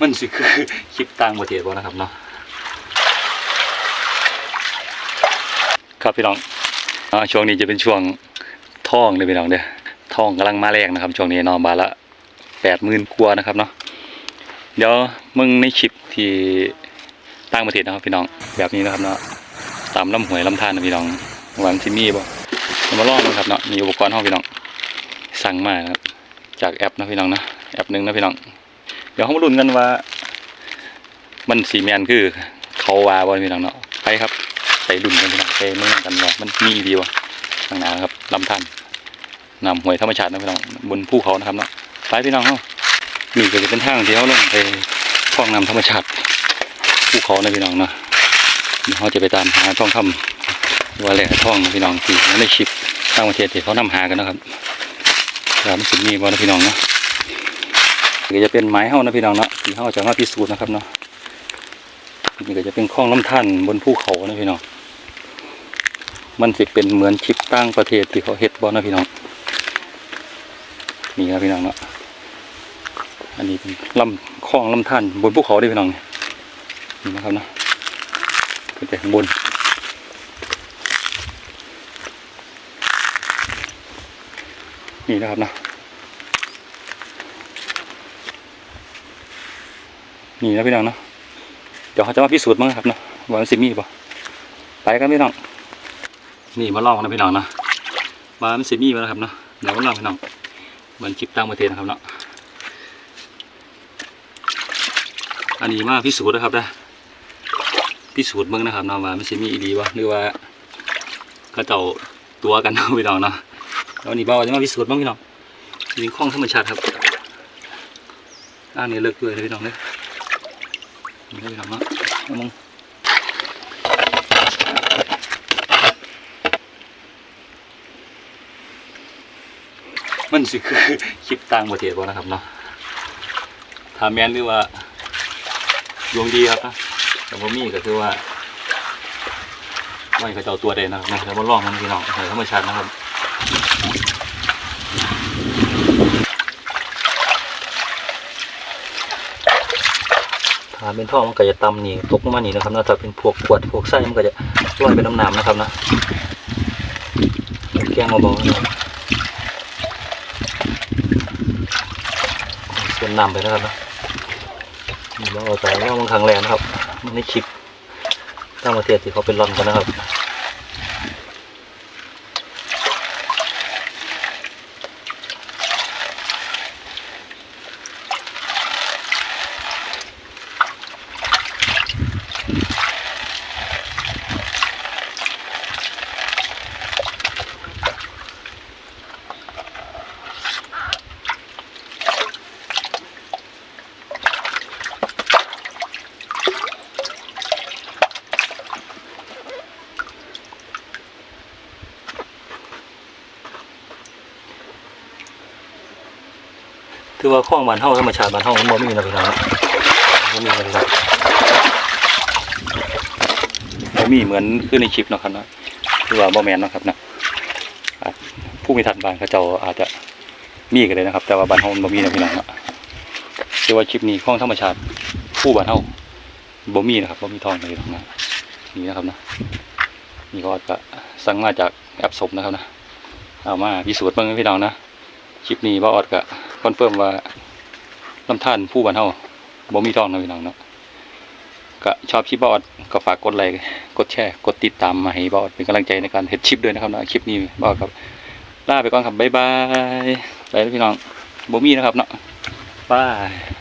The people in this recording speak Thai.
มันสิคือคลิปต่างประเทศบ่นะครับเนาะครับพี่น้องอช่วงนี้จะเป็นช่วงท่องเลยพี่น้องเด้อท่องกำลังมาแรงนะครับช่วงนี้นอนบาละแปดหมื่นกว่านะครับเนาะเดี๋ยวมึงในคลิปที่ต่างประเทศนะครับพี่น้องแบบนี้นะครับเนาะตามลำหวยลำธารนะพี่น้องหวังที่มีบ่เอามาลองดูครับเนาะมีอุปกรณ์ห้องพี่น้องสั่งมาครับจากแอปนะพี่น้องนะแอปหนึ่งนะพี่น้อง เดี๋ยวเขามาลุ้นกันว่า มันสีแมนคือ เขาวาบอลพี่น้องเนาะไปครับไปลุ้นกันพี่น้องไปเมืองกันว่าะมันมีดีวะข้างหน้าครับลำธารนำหวยธรรมชาตินะพี่น้องบนภูเขานะครับเนาะไปพี่น้องเฮานี่ก็จะเป็นทางที่เขาลงไปท่องนำธรรมชาติภูเขานะพี่น้องเนาะเดี๋ยวเขาจะไปตามหาท่องคำว่าแหล่ท่องพี่น้องที่ในคลิปต่างประเทศที่เขานำหากันนะครับว่ามันสิมีบ่นะพี่น้องเนาะ ก็จะเป็นไม้เฮานะพี่น้องเนาะที่เฮาจะมาพิสูจน์นะครับเนาะนี่ก็จะเป็นคลองน้ำท่านบนภูเขานะพี่น้องมันสิเป็นเหมือนชิปตั้งประเทศที่เขาเฮ็ดบ่นะพี่น้องนี่ครับพี่น้องเนาะอันนี้เป็นลำคลองลำท่านบนภูเขาด้อพี่น้องนี่นะครับเนาะขึ้นไปข้างบนนี่นะครับเนาะ นี่นะพี่น้องเนาะเดี๋ยวเขาจะมาพิสูจน์มั้งครับเนาะว่ามันสิมีป่ไปกันพี่น้องนี่มาลองนะพี่น้องนะวามันสิมีป่ะนะครับเนาะเดี๋ยวมาลองพี่น้องเหมือนคลิปต่างประเทศนะครับเนาะอันนี้มาพิสูจน์นะครับนะพิสูจน์เบิ่งนะครับนะว่ามันสิมีอีดีวะหรือว่าเขาเจ้าตัวกันเนาะพี่น้องเนาะแล้วนี่บ่าวจะมาพิสูจน์บ้างพี่น้องนี่คลองธรรมชาติครับอ่านนี่เลิกด้วยนะพี่น้องเด้อ นี่ก็ไปทำเนาะเอามึงมันสิคือคลิปต่างประเทศบ่นะครับเนาะถ้าแมนหรือว่าดวงดีครับนะแต่ว่ามีก็คือว่าไม่เขาจะเอาตัวเด่นนะครับนะแล้วมาลองมันพี่น้องใส่ธรรมชาตินะครับาเป็นท่อมันก็จะตำนี่ตกมาหนีนะครับนะถ้าเป็นพวกขวดพวกไส้มันก็จะลอยไปน้ำน้ำนะครับนะแกงเบาๆนะครับส่วนน้ำไปนะครับนะเราเอาใส่ว่ามันขังแรงนะครับมันในคลิปตั้งประเทศที่เขาเป็นร่อนกันนะครับ ถือว่าคลองบ้านเฮาธรรมชาติบ้านเฮามันบ่มีนะพี่น้องนะบ่มีนะพี่น้องบ่มีเหมือนคือในคลิปเนาะครับนะคือว่าบ่แม่นเนาะครับนะผู้มีทันบ้านเขาเจ้าอาจจะมีกันเลยนะครับ แต่ว่าบ้านเฮามันบ่มีนะพี่น้องเนาะคือว่าคลิปนี้คลองธรรมชาติผู้บ้านเฮาบ่มีนะครับบ่มีทองเลยพี่น้งนะนี่นะครับนะนี่ก็ก็สั่งมาจากแอปสมนะครับนะเอามาพิสูจน์เบิ่งพี่น้องนะคลิปนี้บ่ออดก็ค อนเฟิร์มว่าลำท่านผู้บันเฮาบ่มีทองนะพี่น้องเนาะก็ชอบชิปบอดก็ฝากกดไลค์กดแชร์กดติดตามมาให้บอดเป็นกำลังใจในการเฮ็ดชิปด้วยนะครับนะคลิปนี้บออดครับลาไปก่อนครับบ๊ายบายไปแล้วพี่น้องบ่มีนะครับเนาะบาย